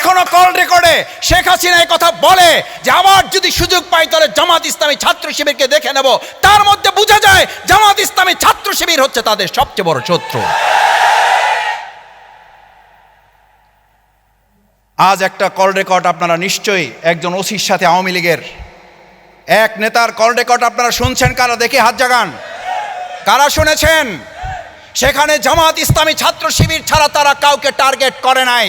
এখনও কল রেকর্ডে শেখ হাসিনা কথা বলে যে আবার যদি সুযোগ পাই, তাহলে জামাত ইসলামী ছাত্র শিবিরকে দেখে নেব। তার মধ্যে বোঝা যায়, জামাত ইসলামী ছাত্র শিবির হচ্ছে তাদের সবচেয়ে বড় শত্রু। আজ একটা কল রেকর্ড আপনারা নিশ্চয়ই একজন ওসির সাথে আওয়ামী লীগের। এক নেতার কল রেকর্ড আপনারা শুনছেন? কারা দেখে হাত জাগান। কারা শুনেছেন? সেখানে জামাত ইসলামী ছাত্র শিবির ছাড়া তারা কাউকে টার্গেট করে নাই।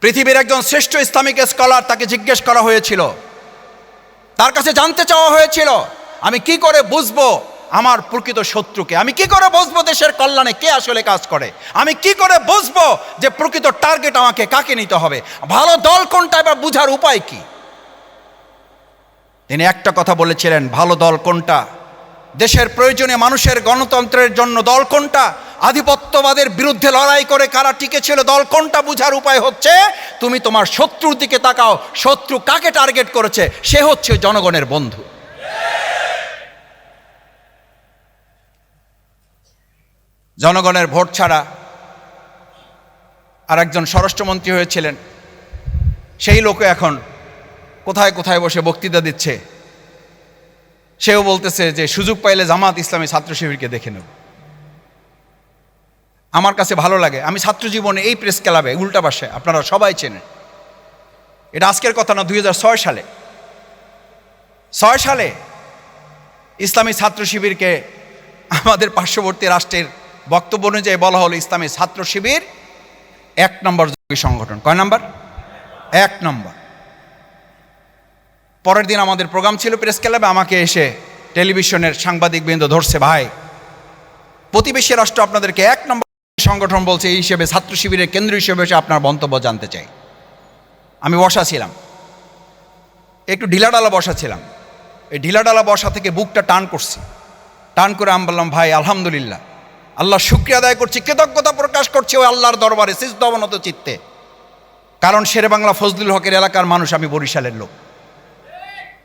পৃথিবীর একজন শ্রেষ্ঠ ইসলামিক স্কলার তাকে জিজ্ঞেস করা হয়েছিল। তার কাছে জানতে চাওয়া হয়েছিল, আমি কি করে বুঝব আমার প্রকৃত শত্রুকে? আমি কি করে বুঝব দেশের কল্যাণে কে আসলে কাজ করে? আমি কি করে বুঝব যে প্রকৃত টার্গেট আমাকে কাকে নিতে হবে? ভালো দল কোনটা এবার বুঝার উপায় কি? তিনি একটা কথা বলেছিলেন, ভালো দল কোনটা? দেশের প্রয়োজনে মানুষের গণতন্ত্রের জন্য দল কোনটা? আধিপত্যবাদের বিরুদ্ধে লড়াই করে কারা টিকেছিল? দল কোনটা বুঝার উপায় হচ্ছে? তুমি তোমার শত্রুর দিকে তাকাও। শত্রু কাকে টার্গেট করেছে? সে হচ্ছে জনগণের বন্ধু। জনগণের ভোট ছাড়া আর একজন স্বরাষ্ট্রমন্ত্রী হয়েছিলেন। সেই লোকও এখন কোথায় কোথায় বসে বক্তৃতা দিচ্ছে? সেও বলতেছে যে, সুযোগ পাইলে জামাত ইসলামী ছাত্র শিবিরকে দেখে নেব। আমার কাছে ভালো লাগে। আমি ছাত্র জীবনে এই প্রেস ক্লাবে উল্টা পাশে, আপনারা সবাই চেনেন। এটা আজকের কথা না, দুই হাজার ছয় সালে। ছয় সালে ইসলামী ছাত্র শিবিরকে আমাদের পার্শ্ববর্তী রাষ্ট্রের বক্তব্য অনুযায়ী বলা হলো ইসলামী ছাত্র শিবির এক নম্বর সংগঠন। কয় নম্বর? এক নম্বর। পরের দিন আমাদের প্রোগ্রাম ছিল প্রেস ক্লাবে, আমাকে এসে টেলিভিশনের সাংবাদিক বৃন্দ ধরছে, ভাই, প্রতিবেশী রাষ্ট্র আপনাদেরকে এক নম্বর সংগঠন বলছে, এই হিসেবে ছাত্র শিবিরের কেন্দ্র হিসেবে এসে আপনার মন্তব্য জানতে চাই। আমি বসা ছিলাম। একটু ঢিলাডালা বসা ছিলাম। এই ঢিলাডালা বসা থেকে বুকটা টান করছি। টান করে আমি বললাম, ভাই, আলহামদুলিল্লাহ। আল্লাহ শুক্রিয়া আদায় করছি, কৃতজ্ঞতা প্রকাশ করছি ওই আল্লাহর দরবারে সিজদবনত চিত্তে। কারণ শেরে বাংলা ফজলুল হকের এলাকার মানুষ, আমি বরিশালের লোক।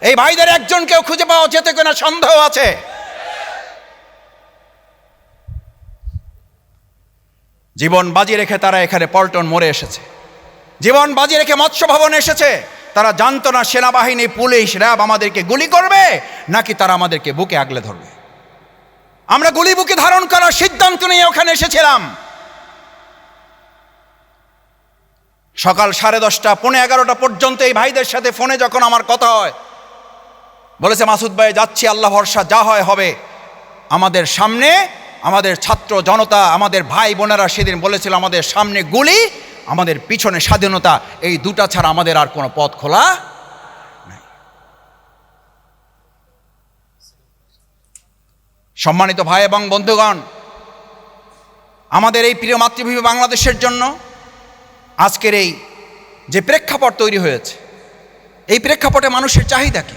এই ভাইদের একজনকেও খুঁজে পাওয়া যেতে কিনা সন্দেহ আছে? জীবন বাজি রেখে তারা এখানে পল্টন মরে এসেছে। জীবন বাজি রেখে মৎস্য ভবনে এসেছে। তারা জানতো না সেনাবাহিনী, পুলিশ, র্যাব আমাদেরকে গুলি করবে, নাকি তারা আমাদেরকে বুকে আগলে ধরবে। আমরা গুলি বুকে ধারণ করার সিদ্ধান্ত নিয়ে ওখানে এসেছিলাম। সকাল সাড়ে দশটা, পৌনে এগারোটা পর্যন্ত এই ভাইদের সাথে ফোনে যখন আমার কথা হয় বলেছে, মাসুদ ভাই, যাচ্ছি, আল্লাহ ভরসা, যা হয় হবে। আমাদের সামনে, আমাদের ছাত্র জনতা, আমাদের ভাই বোনেরা সেদিন বলেছিল, আমাদের সামনে গুলি, আমাদের পিছনে স্বাধীনতা, এই দুটা ছাড়া আমাদের আর কোনো পথ খোলা নাই। সম্মানিত ভাই এবং বন্ধুগণ, আমাদের এই প্রিয় মাতৃভূমি বাংলাদেশের জন্য আজকের এই যে প্রেক্ষাপট তৈরি হয়েছে, এই প্রেক্ষাপটে মানুষের চাহিদা কি?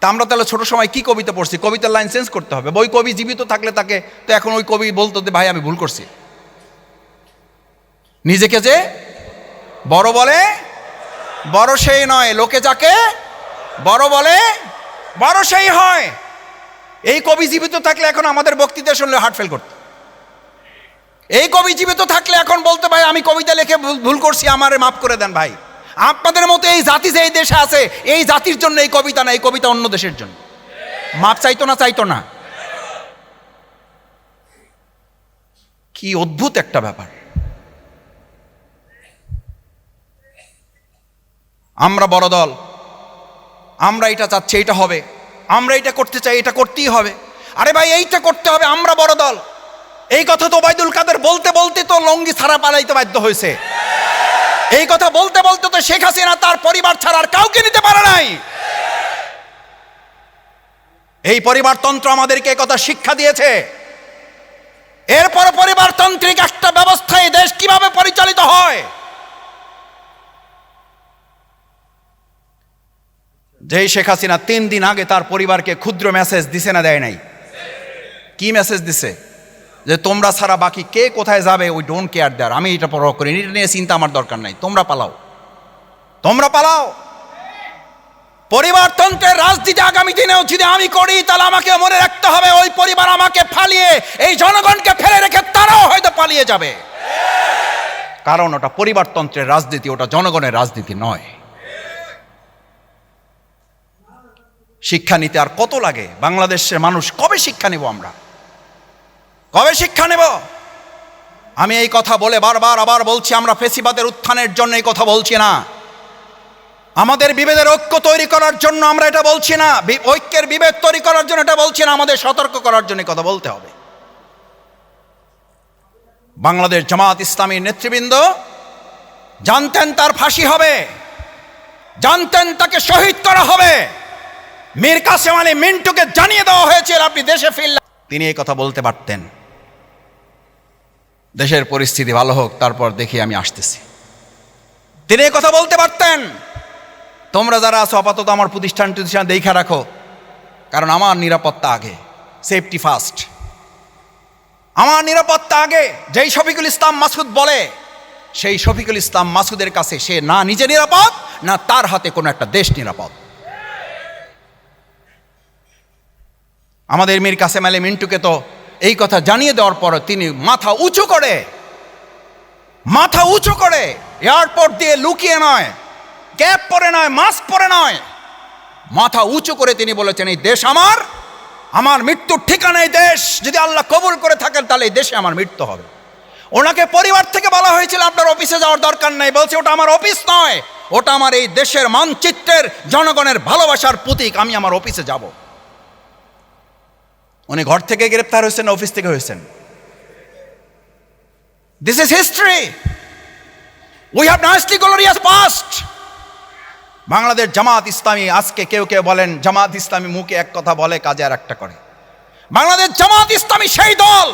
তা আমরা তাহলে ছোটো সময় কি কবিতা পড়ছি? কবিতার লাইন চেঞ্জ করতে হবে। ওই কবি জীবিত থাকলে তাকে তো এখন ওই কবি বলতো ভাই, আমি ভুল করছি। নিজেকে যে বড় বলে, বড় সেই নয়। লোকে যাকে বড় বলে, বড় সেই হয়। এই কবি জীবিত থাকলে এখন আমাদের বক্তৃতা শুনলে হার্ট ফেল করত। এই কবি জীবিত থাকলে এখন বলতে, ভাই, আমি কবিতা লিখে ভুল করছি, আমারে মাফ করে দেন, ভাই। আপনাদের মতো এই জাতি যে এই দেশে আছে, এই জাতির জন্য এই কবিতা না, এই কবিতা অন্য দেশের জন্য। মাপ চাইতো না চাইতো না। কি অদ্ভুত একটা ব্যাপার। আমরা বড় দল। আমরা এটা চাচ্ছি এটা হবে। আমরা এটা করতে চাই, এটা করতেই হবে। আরে ভাই, এইটা করতে হবে, আমরা বড় দল। এই কথা তো ওবায়দুল কাদের বলতে বলতে তো লঙ্গি ছাড়া পালাইতে বাধ্য হয়েছে। এই কথা বলতে বলতে তো শেখ হাসিনা তার পরিবার ছাড়া আর কাউকে নিতে পারে নাই। এই পরিবারতন্ত্র আমাদেরকে কথা শিক্ষা দিয়েছে। এরপর পরিবারতান্ত্রিক একটা ব্যবস্থায় দেশ কীভাবে পরিচালিত হয়? যেই শেখ হাসিনা তিন দিন আগে তার পরিবারকে ক্ষুদ্র মেসেজ দিছে না দেয় নাই? কি মেসেজ দিছে? যে তোমরা ছাড়া বাকি কে কোথায় যাবে ওই ডোন্ট কেয়ার দেয়ার আমি এটা পরোয়া করি এটা নিয়ে চিন্তা আমার দরকার নাই। তোমরা পালাও। তোমরা পালাও। পরিবারতন্ত্রের রাজনীতি আগামী দিনেও যদি আমি করি, তাহলে আমাকে মনে রাখতে হবে ওই পরিবার আমাকে ফালিয়ে, এই জনগণকে ফেলে রেখে তারাও হয়তো পালিয়ে যাবে। কারণ ওটা পরিবারতন্ত্রের রাজনীতি, ওটা জনগণের রাজনীতি নয়। শিক্ষা নিতে আর কত লাগে? বাংলাদেশের মানুষ কবে শিক্ষা নেব আমরা? কবে শিক্ষা নেব? আমি এই কথা বলে বারবার আবার বলছি, আমরা ফেসিবাদের উত্থানের জন্য এই কথা বলছি না। আমাদের বিভেদের ঐক্য তৈরি করার জন্য আমরা এটা বলছি না। ঐক্যের বিভেদ তৈরি করার জন্য এটা বলছি না। আমাদের সতর্ক করার জন্য কথা বলতে হবে। বাংলাদেশ জামাত ইসলামীর নেতৃবৃন্দ, জানতেন তার ফাঁসি হবে। জানতেন তাকে শহীদ করা হবে। মীর কাসেম আলী মিন্টুকে জানিয়ে দেওয়া হয়েছিল আপনি দেশে ফিরলেন তিনি এই কথা বলতে পারতেন। দেশের পরিস্থিতি ভালো হোক, তারপর দেখি আমি আসতেছি। তিনি কথা বলতে পারতেন। তোমরা যারা আছো, আপাতত আমার প্রতিষ্ঠান প্রতিষ্ঠান দেখা রাখো। কারণ আমার নিরাপত্তা আগে সেফটি ফার্স্ট আমার নিরাপত্তা আগে, যেই শফিকুল ইসলাম মাসুদ বলে, সেই শফিকুল ইসলাম মাসুদের কাছে সে না নিজে নিরাপদ, না তার হাতে কোনো একটা দেশ নিরাপদ। আমাদের মীর কাসেম আলী মিন্টুকে তো এই কথা জানিয়ে দেওয়ার পর তিনি মাথা উঁচু করে, মাথা উঁচু করে, এয়ারপোর্ট দিয়ে লুকিয়ে নয়, ক্যাপ পরে নয়, মাস্ক পরে নয়। মাথা উঁচু করে তিনি বলেছেন, এই দেশ আমার আমার মৃত্যুর ঠিকানা এই দেশ। যদি আল্লাহ কবুল করে থাকেন, তাহলে এই দেশে আমার মৃত্যু হবে। ওনাকে পরিবার থেকে বলা হয়েছিল, আপনার অফিসে যাওয়ার দরকার নাই। বলছে, ওটা আমার অফিস নয়। ওটা আমার এই দেশের মানচিত্রের, জনগণের ভালোবাসার প্রতীক। আমি আমার অফিসে যাব। উনি ঘর থেকে গ্রেপ্তার হয়েছেন, অফিস থেকে হয়েছেন। This is history we have nicely glorious past Bangladesh Jamaat Islami আজকে কেউ কেউ বলেন, জামাত ইসলামী মুখে এক কথা বলে, কাজে আর একটা করে। বাংলাদেশ জামাত ইসলামী সেই দল,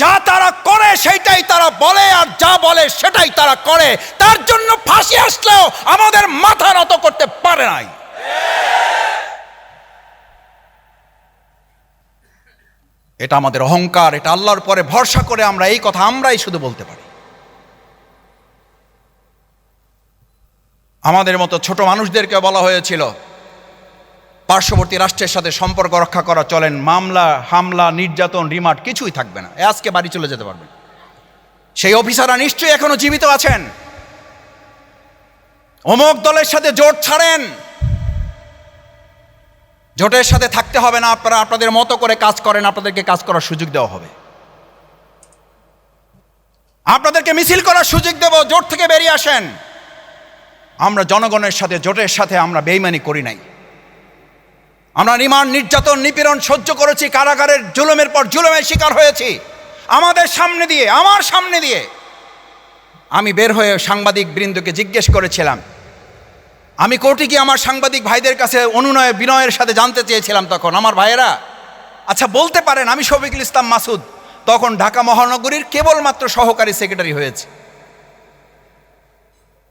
যা তারা করে সেইটাই তারা বলে, আর যা বলে সেটাই তারা করে। তার জন্য ফাঁসি আসলেও আমাদের মাথা নত করতে পারে নাই। এটা আমাদের অহংকার, এটা আল্লাহর পরে ভরসা করে আমরা এই কথা আমরাই শুধু বলতে পারি। আমাদের মতো ছোট মানুষদেরকে বলা হয়েছিল, পার্শ্ববর্তী রাষ্ট্রের সাথে সম্পর্ক রক্ষা করা চলেন, মামলা, হামলা, নির্যাতন, রিমান্ড কিছুই থাকবে না আজকে বাড়ি চলে যেতে পারবেন। সেই অফিসাররা নিশ্চয়ই এখনও জীবিত আছেন। অমুক দলের সাথে জোট ছাড়েন। জোটের সাথে থাকতে হবে না, আপনারা আপনাদের মতো করে কাজ করেন, আপনাদেরকে কাজ করার সুযোগ দেওয়া হবে। আপনাদেরকে মিছিল করার সুযোগ দেব, জোট থেকে বেরিয়ে আসেন। আমরা জনগণের সাথে, জোটের সাথে আমরা বেইমানি করি নাই। আমরা রিমান্ড নির্যাতন, নিপীড়ন সহ্য করেছি, কারাগারের জুলুমের পর জুলুমের শিকার হয়েছি। আমাদের সামনে দিয়ে, আমার সামনে দিয়ে। আমি বের হয়ে সাংবাদিক বৃন্দকে জিজ্ঞেস করেছিলাম আমি কোর্টে গিয়ে আমার সাংবাদিক ভাইদের কাছে অনুনয়, বিনয়ের সাথে জানতে চেয়েছিলাম তখন। আমার ভাইয়েরা আচ্ছা বলতে পারেন, আমি শফিকুল ইসলাম মাসুদ। তখন ঢাকা মহানগরীর কেবলমাত্র সহকারী সেক্রেটারি হয়েছে।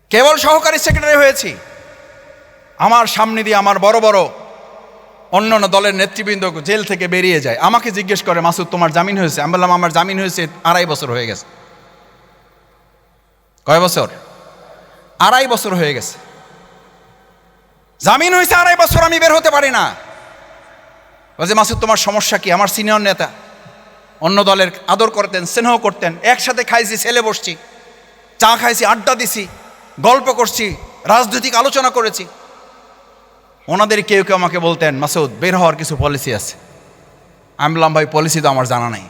কেবল সহকারী সেক্রেটারি হয়েছি। আমার সামনে দিয়ে আমার বড় বড় অন্যান্য দলের নেতৃবৃন্দ জেল থেকে বেরিয়ে যায়। আমাকে জিজ্ঞেস করে, মাসুদ, তোমার জামিন হয়েছে? আমি বললাম, আমার জামিন হয়েছে আড়াই বছর হয়ে গেছে। কয় বছর? আড়াই বছর হয়ে গেছে। জামিন হয়েছে আড়াই বছর, আমি বের হতে পারি না। বলছে, মাসুদ, তোমার সমস্যা কি? আমার সিনিয়র নেতা। অন্য দলের আদর করতেন, স্নেহ করতেন। একসাথে খাইছি, ছেলে বসছি। চা খাইছি, আড্ডা দিছি, গল্প করছি, রাজনৈতিক আলোচনা করেছি। ওনাদের কেউ কেউ আমাকে বলতেন, মাসুদ, বের হওয়ার কিছু পলিসি আছে। আমি বললাম, ভাই পলিসি তো আমার জানা নাই।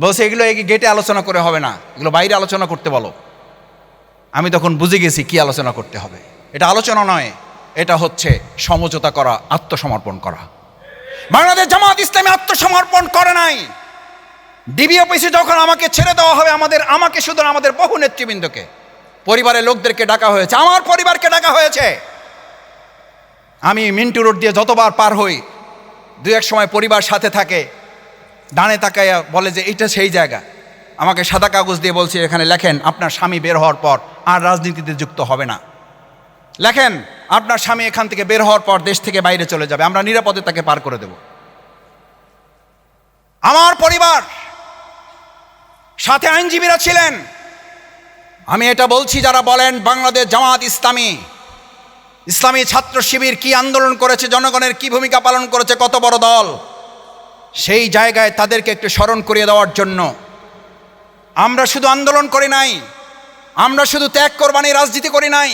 বলছে, এগুলো এই গেটে আলোচনা করে হবে না। এগুলো বাইরে আলোচনা করতে বলো। আমি তখন বুঝে গেছি কি আলোচনা করতে হবে। এটা আলোচনা নয়। এটা হচ্ছে সমঝোতা করা, আত্মসমর্পণ করা। বাংলাদেশ জামাত ইসলামী আত্মসমর্পণ করে নাই। ডিবি অফিসে যখন আমাকে ছেড়ে দেওয়া হবে, আমাদের, আমাকে শুধু আমাদের বহু নেতৃবৃন্দকে। পরিবারের লোকদেরকে ডাকা হয়েছে, আমার পরিবারকে ডাকা হয়েছে। আমি মিন্টু রোড দিয়ে যতবার পার হই, দু এক সময় পরিবার সাথে থাকে, ডানে তাকাইয়া বলে যে এটা সেই জায়গা। আমাকে সাদা কাগজ দিয়ে বলছে, এখানে লেখেন, আপনার স্বামী বের হওয়ার পর আর রাজনীতিতে যুক্ত হবে না। লেখেন আপনার স্বামী এখান থেকে বের হওয়ার পর দেশ থেকে বাইরে চলে যাবে। আমরা নিরাপদে তাকে পার করে দেব। আমার পরিবার, সাথে আইনজীবীরা ছিলেন। আমি এটা বলছি যারা বলেন বাংলাদেশ জামাত ইসলামী। ইসলামী ছাত্র শিবির কি আন্দোলন করেছে, জনগণের কি ভূমিকা পালন করেছে, কত বড় দল? সেই জায়গায় তাদেরকে একটু স্মরণ করিয়ে দেওয়ার জন্য। আমরা শুধু আন্দোলন করি নাই, আমরা শুধু ত্যাগ কোরবানি রাজনীতি করি নাই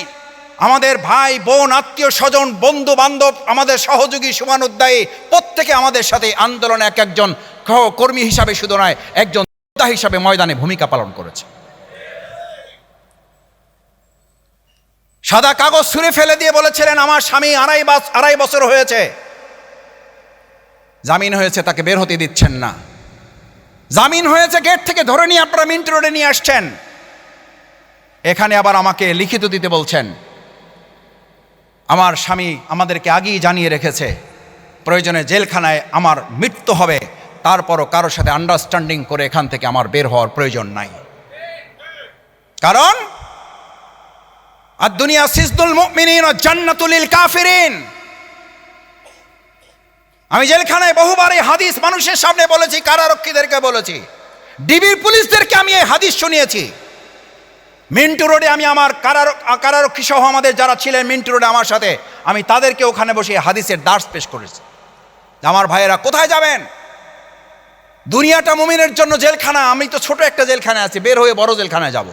আমাদের ভাই, বোন, আত্মীয় স্বজন, বন্ধু বান্ধব, আমাদের সহযোগী সুমানুদ্দায়ী প্রত্যেকে আমাদের সাথে আন্দোলনে এক একজন কর্মী হিসাবে শুধু নয়, একজন যোদ্ধা হিসাবে ময়দানে ভূমিকা পালন করেছে। সাদা কাগজ ছুঁড়ে ফেলে দিয়ে বলেছিলেন, আমার স্বামী আড়াই আড়াই বছর হয়েছে। জামিন হয়েছে, তাকে বের হতে দিচ্ছেন না। জামিন হয়েছে গেট থেকে ধরে নিয়ে আপনারা মিন্ট রোডে নিয়ে আসছেন। এখানে আবার আমাকে লিখিত দিতে বলছেন আমার স্বামী আমাদেরকে আগেই জানিয়ে রেখেছে, প্রয়োজনে জেলখানায় আমার মৃত্যু হবে, তারপরও কারোর সাথে আন্ডারস্ট্যান্ডিং করে এখান থেকে আমার বের হওয়ার প্রয়োজন নাই। কারণ আর দুনিয়া সিজদুল মুমিনিন ও জান্নাতুলিল কাফিরিন। আমি জেলখানায় বহুবার এই হাদিস মানুষের সামনে বলেছি, কারারক্ষীদেরকে বলেছি ডিবির পুলিশদেরকে আমি এই হাদিস শুনিয়েছি। মিন্টু রোডে আমি আমার কারার কারারক্ষী সহ আমাদের যারা ছিলেন মিন্টু রোডে আমার সাথে, আমি তাদেরকে ওখানে বসে হাদিসের দাস পেশ করেছি। আমার ভাইয়েরা কোথায় যাবেন? দুনিয়াটা মুমিনের জন্য জেলখানা, আমি তো ছোট একটা জেলখানায় আছি, বের হয়ে বড় জেলখানায় যাব।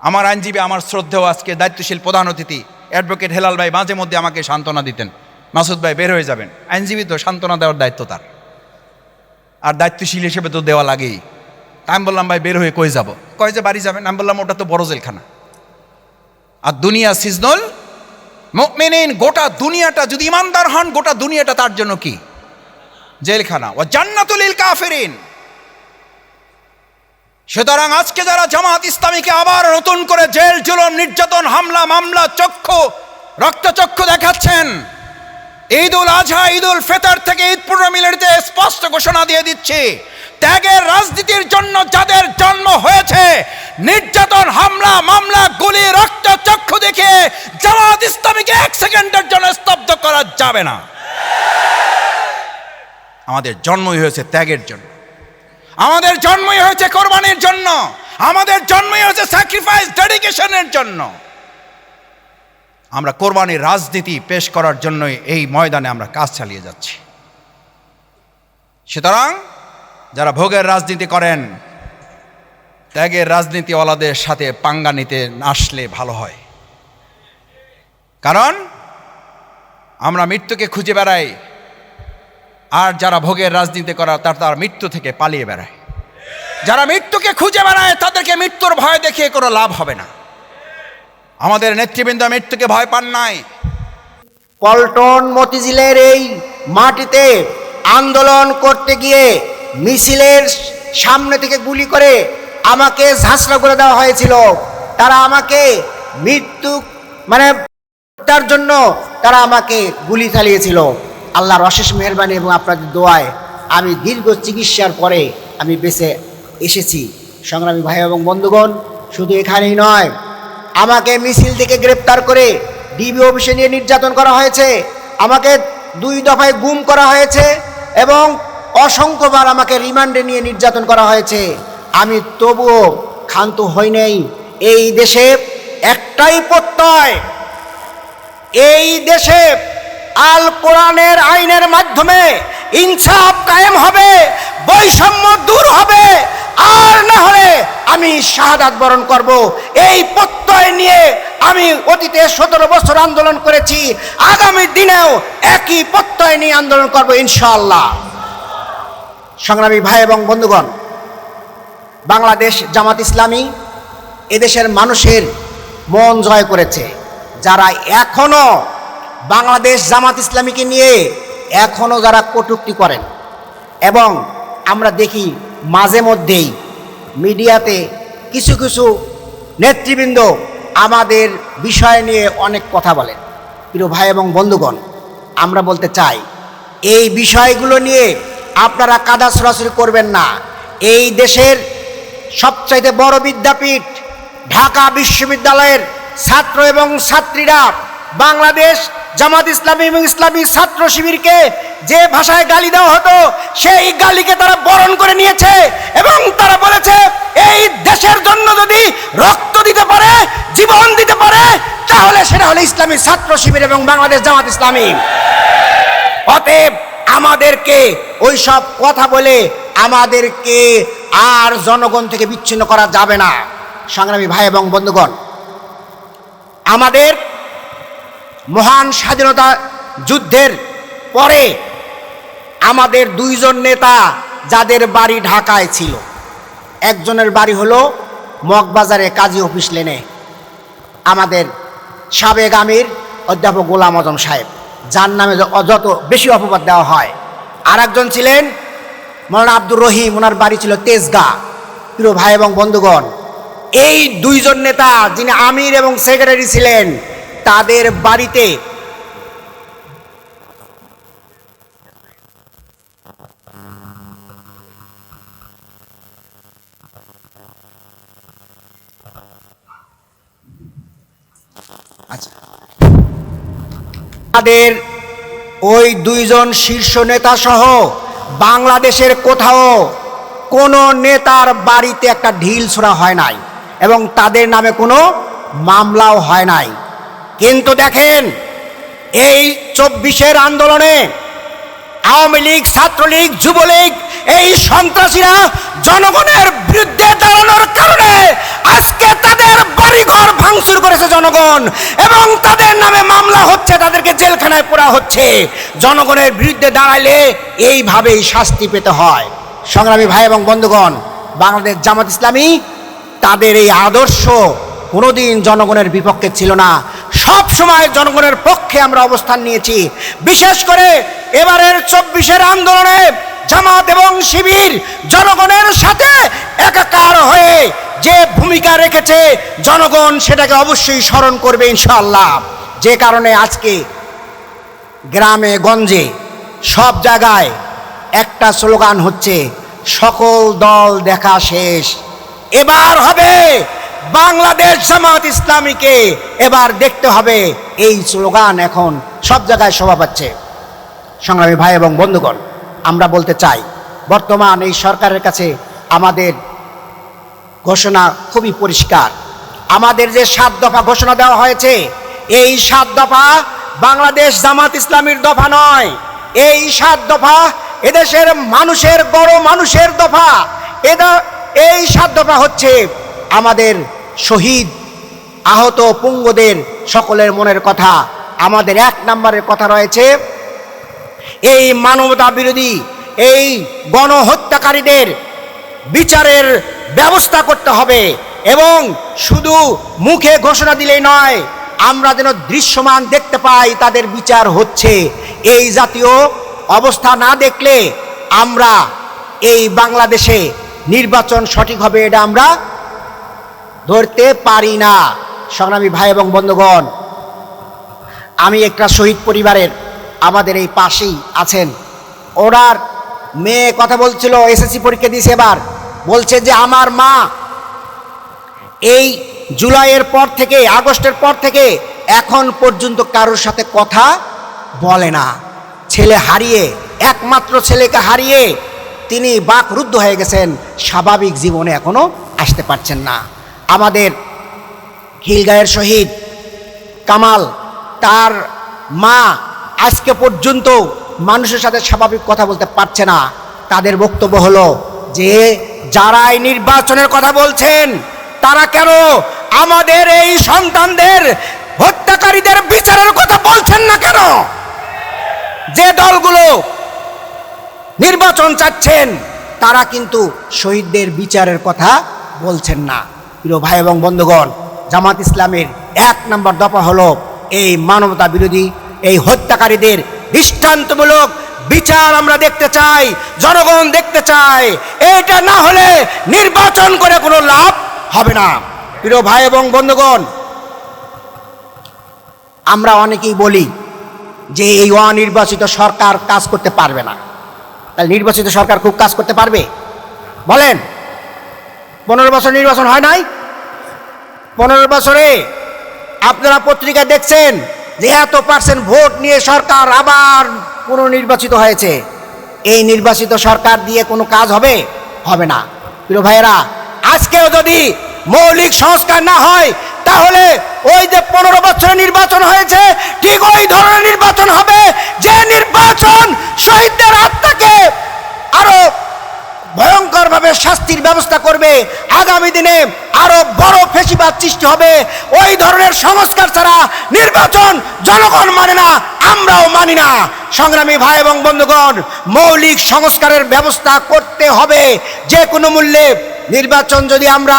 আমার আইনজীবী, আমার শ্রদ্ধেয় আজকে দায়িত্বশীল প্রধান অতিথি, অ্যাডভোকেট হেলাল ভাই মাঝে মধ্যে আমাকে সান্ত্বনা দিতেন। মাসুদ ভাই, বের হয়ে যাবেন। আইনজীবী তো সান্ত্বনা দেওয়ার দায়িত্ব তার। আর দায়িত্বশীল হিসেবে তো দেওয়া লাগেই। আমি বললাম, ভাই, বের হয়ে কই যাব? কয় যে, বাড়ি যাবেন। আমি বললাম, ওটা তো বড় জেলখানা। আর দুনিয়া সিজনল মেনিন গোটা দুনিয়াটা, যদি ইমানদার হন, গোটা দুনিয়াটা তার জন্য কি? জেলখানা। ও জান্নাতুলিল কাফেরিন। সুতরাং আজকে যারা জামাত ইসলামীকে আবার নতুন করে জেল জুলম, নির্যাতন, হামলা, মামলা, চক্ষু, রক্তচক্ষু দেখাচ্ছেন ঈদ উল আজহা ঈদ উল ফেতর থেকে ঈদ পূর্ণ মিলনিতে স্পষ্ট ঘোষণা দিয়ে দিচ্ছে। ত্যাগের রাজনীতির জন্য যাদের জন্ম হয়েছে, নির্যাতন, হামলা, মামলা, গুলি, রক্ত, চক্ষু দেখে জামাত ইসলামীকে এক সেকেন্ডের জন্য স্তব্ধ করা যাবে না। আমাদের জন্মই হয়েছে ত্যাগের জন্য। আমাদের জন্মই হয়েছে কোরবানির জন্য। আমাদের জন্মই হয়েছে স্যাক্রিফাইস ডেডিকেশনের জন্য। আমরা কোরবানির রাজনীতি পেশ করার জন্যই এই ময়দানে আমরা কাজ চালিয়ে যাচ্ছি। সুতরাং যারা ভোগের রাজনীতি করেন, ত্যাগের রাজনীতিওয়ালাদের সাথে পাঙ্গা নিতে আসলে ভালো হয়। কারণ আমরা মৃত্যুকে খুঁজে বেড়াই, আর যারা ভোগের রাজনীতি করা তার তার মৃত্যু থেকে পালিয়ে বেড়ায়। যারা মৃত্যুকে খুঁজে বেড়ায়, তাদেরকে মৃত্যুর ভয় দেখিয়ে কোনো লাভ হবে না। আমাদের নেতৃবৃন্দ মৃত্যুকে ভয় পান নাই। পল্টন মতিঝিলের এই মাটিতে আন্দোলন করতে গিয়ে মিছিলের সামনে থেকে গুলি করে আমাকে ঝাঁসরা করে দেওয়া হয়েছিল। তারা আমাকে মৃত্যু মানে তার জন্য তারা আমাকে গুলি চালিয়েছিল। আল্লাহর অশেষ মেহরবানি এবং আপনাদের দোয়ায় আমি দীর্ঘ চিকিৎসার পরে আমি বেঁচে এসেছি। সংগ্রামী ভাই এবং বন্ধুগণ, শুধু এখানেই নয় আমাকে মিছিল থেকে গ্রেপ্তার করে ডিবি অফিসে নিয়ে নির্যাতন করা হয়েছে, আমাকে দুই দফায় গুম করা হয়েছে এবং অসংখ্যবার আমাকে রিমান্ডে নিয়ে নির্যাতন করা হয়েছে। আমি তবুও ক্ষান্ত হই নাই। এই দেশে একটাই প্রত্যয়, এই দেশে আল কোরআনের আইনের মাধ্যমে ইনসাফ কায়েম হবে, বৈষম্য দূর হবে আর না হলে আমি শাহাদাত বরণ করব। এই প্রত্যয় নিয়ে আমি অতীতে সতেরো বছর আন্দোলন করেছি। আগামী দিনেও একই প্রত্যয় নিয়ে আন্দোলন করব ইনশাআল্লাহ। সংগ্রামী ভাই এবং বন্ধুগণ, বাংলাদেশ জামাত ইসলামী এদেশের মানুষের মন জয় করেছে। যারা এখনও বাংলাদেশ জামাত ইসলামীকে নিয়ে এখনও যারা কটূক্তি করেন এবং আমরা দেখি মাঝে মধ্যেই মিডিয়াতে কিছু কিছু নেতৃবৃন্দ আমাদের বিষয় নিয়ে অনেক কথা বলেন। প্রিয় ভাই এবং বন্ধুগণ, আমরা বলতে চাই, এই বিষয়গুলো নিয়ে আপনারা কাদা সরাসরি করবেন না। এই দেশের সবচাইতে বড় বিদ্যাপীঠ ঢাকা বিশ্ববিদ্যালয়ের ছাত্র এবং ছাত্রীরা বাংলাদেশ জামাত ইসলামী এবং ইসলামী ছাত্র শিবিরকে যে ভাষায় গালি দেওয়া হতো, সেই গালিকে তারা বরণ করে নিয়েছে এবং তারা বলেছে, এই দেশের জন্য যদি রক্ত দিতে পারে, জীবন দিতে পারে, তাহলে সেটা হলো ইসলামী ছাত্র শিবির এবং বাংলাদেশ জামাত ইসলামী। অতএব আমাদেরকে ওই সব কথা বলে আমাদেরকে আর জনগণ থেকে বিচ্ছিন্ন করা যাবে না। সংগ্রামী ভাই এবং বন্ধুগণ, আমাদের মহান স্বাধীনতা যুদ্ধের পরে আমাদের দুইজন নেতা যাদের বাড়ি ঢাকায় ছিল। একজনের বাড়ি হলো মগবাজারে কাজী অফিস লেনে। আমাদের সাবেক আমির অধ্যাপক গোলাম আজম সাহেব, যার নামে যত বেশি অপবাদ দেওয়া হয়। আর একজন ছিলেন মৌলানা আব্দুর রহিম, ওনার বাড়ি ছিল তেজগা। প্রিয় ভাই এবং বন্ধুগণ, এই দুইজন নেতা যিনি আমির এবং সেক্রেটারি ছিলেন তাদের বাড়িতে। আচ্ছা। তাদের ওই দুইজন শীর্ষ নেতা সহ বাংলাদেশের কোথাও কোনো নেতার বাড়িতে একটা ঢিল ছোড়া হয় নাই এবং তাদের নামে কোনো মামলাও হয় নাই। কিন্তু দেখেন, এই চব্বিশের আন্দোলনে আওয়ামী লীগ, ছাত্রলীগ, যুবলীগ, এই সন্ত্রাসীরা জনগণের বিরুদ্ধে দাঁড়ানোর কারণে আজকে তাদের বাড়িঘর ভাঙচুর করেছে জনগণ এবং তাদের নামে মামলা হচ্ছে, তাদেরকে জেলখানায় পোড়া হচ্ছে। জনগণের বিরুদ্ধে দাঁড়াইলে এইভাবেই শাস্তি পেতে হয়। সংগ্রামী ভাই এবং বন্ধুগণ, বাংলাদেশ জামাত ইসলামী তাদের এই আদর্শ কোনোদিন জনগণের বিপক্ষে ছিল না। সব সময় জনগণের পক্ষে আমরা অবস্থান নিয়েছি। বিশেষ করে এবারের চব্বিশের আন্দোলনে জামাত এবং শিবির জনগণের সাথে একাকার হয়ে যে ভূমিকা রেখেছে, জনগণ সেটাকে অবশ্যই স্মরণ করবে ইনশাআল্লাহ। যে কারণে আজকে গ্রামে, গঞ্জে, সব জায়গায় একটা স্লোগান হচ্ছে, সকল দল দেখা শেষ। এবার হবে বাংলাদেশ জামাত ইসলামীকে এবার দেখতে হবে। এই স্লোগান এখন সব জায়গায় শোভা পাচ্ছে। সংগ্রামী ভাই এবং বন্ধুগণ, আমরা বলতে চাই, বর্তমান এই সরকারের কাছে আমাদের ঘোষণা খুবই পরিষ্কার। আমাদের যে সাত দফা ঘোষণা দেওয়া হয়েছে, এই সাত দফা বাংলাদেশ জামাত ইসলামীর দফা নয়। এই সাত দফা এদেশের মানুষের, বড় মানুষের দফা। এদা এই সাত দফা হচ্ছে আমাদের শহীদ, আহত পুঙ্গদের সকলের মনের কথা। আমাদের এক নম্বরের কথা রয়েছে, এই মানবতা বিরোধী, এই গণহত্যাকারীদের বিচারের ব্যবস্থা করতে হবে এবং শুধু মুখে ঘোষণা দিলেই নয়, আমরা যেন দৃশ্যমান দেখতে পাই তাদের বিচার হচ্ছে। এই জাতীয় অবস্থা না দেখলে আমরা এই বাংলাদেশে নির্বাচন সঠিক হবে এটা আমরা ধরতে পারি না। সংগ্রামী ভাই এবং বন্ধুগণ, আমি একটা শহীদ পরিবারের আমাদের এই পাশেই আছেন। ওনার মেয়ে কথা বলছিল, এসএসসি পরীক্ষা দিয়েছে এবার। বলছে যে, আমার মা এই জুলাইয়ের পর থেকে, আগস্টের পর থেকে এখন পর্যন্ত কারোর সাথে কথা বলে না। ছেলে হারিয়ে, একমাত্র ছেলেকে হারিয়ে তিনি বাকরুদ্ধ হয়ে গেছেন। স্বাভাবিক জীবনে এখনও আসতে পারছেন না। আমাদের খিলগাঁয়ের শহীদ কামাল, তার মা আজকে পর্যন্ত মানুষের সাথে স্বাভাবিক কথা বলতে পারছে না। তাদের বক্তব্য হলো যে যারা এই নির্বাচনের কথা বলছেন, তারা কেন আমাদের এই সন্তানদের হত্যাকারীদের বিচারের কথা বলছেন না কেন? যে দলগুলো নির্বাচন চাচ্ছেন, তারা কিন্তু শহীদদের বিচারের কথা বলছেন না। প্রিয় ভাই এবং বন্ধুগণ, জামাত ইসলামের এক নম্বর দফা হলো এই মানবতা বিরোধী, এই হত্যাকারীদের দৃষ্টান্তমূলক বিচার আমরা দেখতে চাই, জনগণ দেখতে চাই এটা না হলে নির্বাচন করে কোনো লাভ হবে না। প্রিয় ভাই এবং বন্ধুগণ, আমরা অনেকেই বলি যে এই অনির্বাচিত সরকার কাজ করতে পারবে না। তাহলে নির্বাচিত সরকার খুব কাজ করতে পারবে? বলেন। পনেরো বছর নির্বাচন হয় নাই? পনেরো বছরে আপনারা পত্রিকায় দেখছেন যে এত পার্সেন্ট ভোট নিয়ে সরকার আবার পুনর্নির্বাচিত হয়েছে। এই নির্বাচিত সরকার দিয়ে কোনো কাজ হবে? হবে না। প্রিয় ভাইয়েরা, আজকেও যদি মৌলিক সংস্কার না হয়, তাহলে ওই যে পনেরো বছরে নির্বাচন হয়েছে, ঠিক ওই ধরনের নির্বাচন হবে। যে নির্বাচন শহীদদের আত্মাকে আরও ভয়ঙ্করভাবে শাস্তির ব্যবস্থা করবে। আগামী দিনে আরও বড় ফেসিবাদ সৃষ্টি হবে। ওই ধরনের সংস্কার ছাড়া নির্বাচন জনগণ মানে না, আমরাও মানি না। সংগ্রামী ভাই এবং বন্ধুগণ, মৌলিক সংস্কারের ব্যবস্থা করতে হবে। যে কোনো মূল্যে নির্বাচন যদি আমরা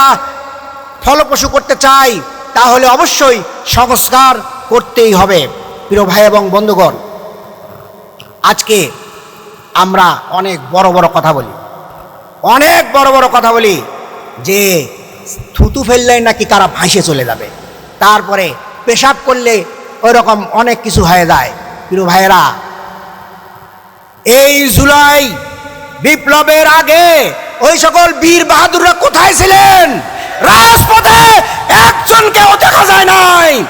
ফলপ্রসূ করতে চাই, তাহলে অবশ্যই সংস্কার করতেই হবে। প্রিয় ভাই এবং বন্ধুগণ, আজকে আমরা অনেক বড় বড় কথা বলি। অনেক বড় বড় কথা বলি যে থুতু ফেললেই নাকি তারা ভাসে চলে যাবে। তারপরে পেশাব করলে ওই রকম অনেক কিছু হয়ে যায়। প্রিয় ভাইয়েরা, এই জুলাই বিপ্লবের আগে ওই সকল বীর বাহাদুররা কোথায় ছিলেন? রাজপথে একজনকেও দেখা যায় নাই।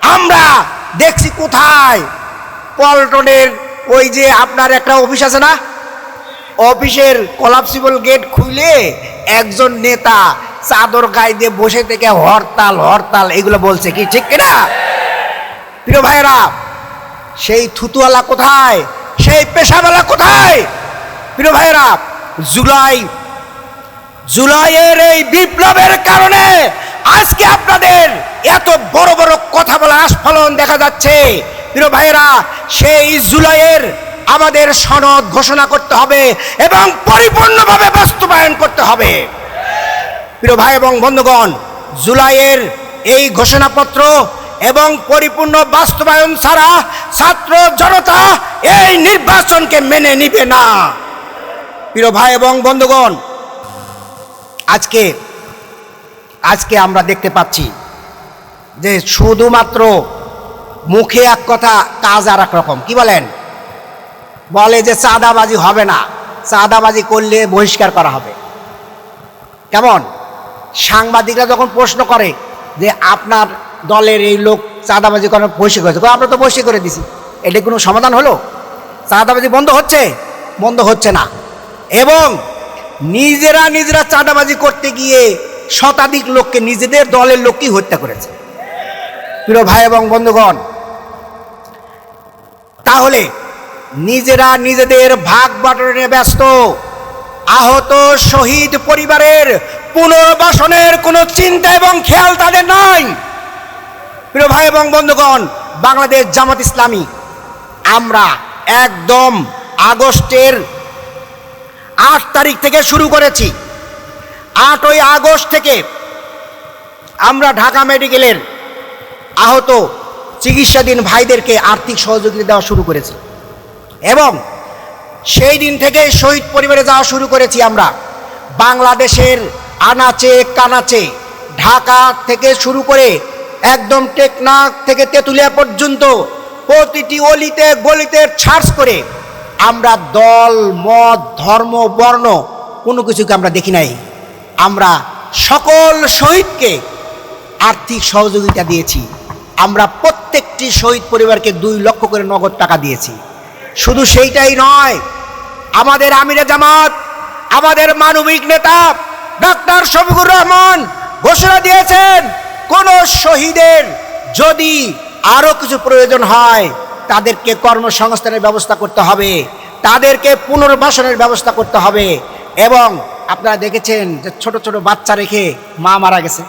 আমরা দেখছি কোথায়? পল্টনের ওই যে আপনার একটা অফিস আছে না? অফিসের কলাপসিবল গেট খুলে একজন নেতা চাদর গায়ে দিয়ে বসে থেকে হরতাল হরতাল, এগুলো বলছে কি, ঠিক কিনা? প্রিয় ভাইরা সেই থুতুয়ালা কোথায়? সেই পেশাওয়ালা কোথায়? প্রিয় ভাইরা জুলাই, জুলাইয়ের এই বিপ্লবের কারণে আজকে আপনাদের এত বড় বড় কথা বলা আস্ফলন দেখা যাচ্ছে। প্রিয় ভাইরা সেই জুলাইয়ের আমাদের সনদ ঘোষণা করতে হবে এবং পরিপূর্ণভাবে বাস্তবায়ন করতে হবে। প্রিয় ভাই এবং বন্ধুগণ, জুলাইয়ের এই ঘোষণাপত্র এবং পরিপূর্ণ বাস্তবায়ন ছাড়া ছাত্র জনতা এই নির্বাচনকে মেনে নিবে না। প্রিয় ভাই এবং বন্ধুগণ, আজকে আজকে আমরা দেখতে পাচ্ছি যে শুধুমাত্র মুখে এক কথা কাজ আর এক রকম। কি বলেন? বলে যে চাঁদাবাজি হবে না। চাঁদাবাজি করলে বহিষ্কার করা হবে। কেমন? সাংবাদিকরা যখন প্রশ্ন করে যে আপনার দলের এই লোক চাঁদাবাজি করার বহিষ্কার করেছে আমরা তো বহিষ্কার করে দিছি। এটা কোনো সমাধান হলো? চাঁদাবাজি বন্ধ হচ্ছে? বন্ধ হচ্ছে না। এবং নিজেরা নিজেরা চাঁদাবাজি করতে গিয়ে শতাধিক লোককে নিজেদের দলের লোককেই হত্যা করেছে। প্রিয় ভাই এবং বন্ধুগণ, তাহলে নিজেরা নিজেদের ভাগ বাটনে ব্যস্ত। আহত শহীদ পরিবারের পুনর্বাসনের কোনো চিন্তা এবং খেয়াল তাদের নাই। প্রিয় ভাই এবং বন্ধুগণ, বাংলাদেশ জামাত ইসলামী, আমরা একদম আগস্টের আট তারিখ থেকে শুরু করেছি। আটই আগস্ট থেকে আমরা ঢাকা মেডিকেলের আহত চিকিৎসাধীন ভাইদেরকে আর্থিক সহযোগিতা দেওয়া শুরু করেছি। এবং সেই দিন থেকে শহীদ পরিবারে যাওয়া শুরু করেছি আমরা। বাংলাদেশের আনাচে, কানাচে, ঢাকা থেকে শুরু করে একদম টেকনাক থেকে তেঁতুলিয়া পর্যন্ত প্রতিটি অলিতে, গলিতে ছার্চ করে আমরা দল, মত, ধর্ম, বর্ণ কোনো কিছুকে আমরা দেখি নাই। আমরা সকল শহীদকে আর্থিক সহযোগিতা দিয়েছি। আমরা প্রত্যেকটি শহীদ পরিবারকে দুই লক্ষ করে নগদ টাকা দিয়েছি। শুধু সেইটাই নয়, আমাদের আমিরে জামাত, আমাদের মানবিক নেতা ডাক্তার শফিকুর রহমান ঘোষণা দিয়েছেন, কোন শহীদের যদি আরও কিছু প্রয়োজন হয়, তাদেরকে কর্মসংস্থানের ব্যবস্থা করতে হবে, তাদেরকে পুনর্বাসনের ব্যবস্থা করতে হবে। এবং আপনারা দেখেছেন যে ছোট ছোট বাচ্চা রেখে মা মারা গেছে।